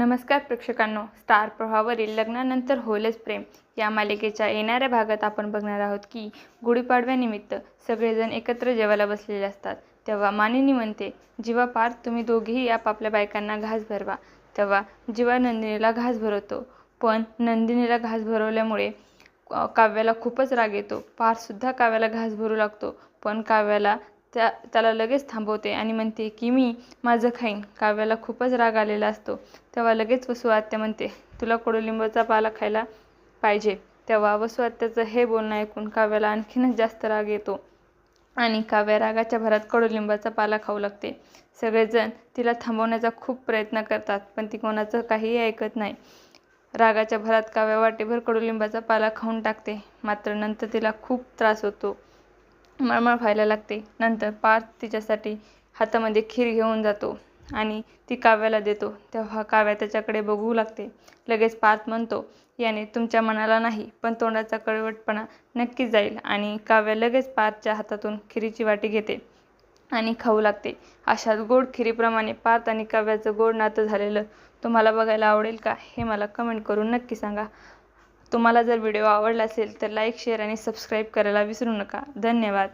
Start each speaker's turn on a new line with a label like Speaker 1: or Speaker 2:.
Speaker 1: नमस्कार प्रेक्षकांनो. स्टार प्रवाहावरील लग्नानंतर होईलच प्रेम या मालिकेच्या येणाऱ्या भागात आपण बघणार आहोत की गुढीपाडव्यानिमित्त सगळेजण एकत्र जेवायला बसलेले असतात. तेव्हा मानिनी म्हणते जीवा पार तुम्ही दोघेही आपापल्या बायकांना घास भरवा. तेव्हा जीवा नंदिनीला घास भरवतो. पण नंदिनीला घास भरवल्यामुळे काव्याला खूपच राग येतो. पारसुद्धा काव्याला घास भरू लागतो. पण काव्याला त्या त्याला लगेच थांबवते आणि म्हणते की मी माझं खाईन. काव्याला खूपच राग आलेला असतो. तेव्हा लगेच वसू आत्या म्हणते तुला कडुलिंबाचा पाला खायला पाहिजे. तेव्हा वसू आत्याचं हे बोलणं ऐकून काव्याला आणखीनच जास्त राग येतो आणि काव्या रागाच्या भरात कडुलिंबाचा पाला खाऊ लागते. सगळेजण तिला थांबवण्याचा खूप प्रयत्न करतात पण ती कोणाचं काहीही ऐकत नाही. रागाच्या भरात काव्या वाटेभर कडुलिंबाचा पाला खाऊन टाकते. मात्र नंतर तिला खूप त्रास होतो. मळमळ व्हायला लागते. नंतर पार्थ तिच्यासाठी हातामध्ये खीर घेऊन जातो आणि ती काव्याला देतो. तेव्हा काव्या त्याच्याकडे बघू लागते. लगेच पार्थ म्हणतो याने तुमच्या मनाला नाही पण तोंडाचा कडवटपणा नक्कीच जाईल. आणि काव्या लगेच पार्थच्या हातातून खिरीची वाटी घेते आणि खाऊ लागते. अशात गोड खिरीप्रमाणे पार्थ आणि काव्याचं गोड नातं झालेलं तुम्हाला बघायला आवडेल का हे मला कमेंट करून नक्की सांगा. तुम्हाला जर व्हिडिओ आवडला असेल तर लाईक शेअर आणि सबस्क्राईब करायला विसरू नका. धन्यवाद.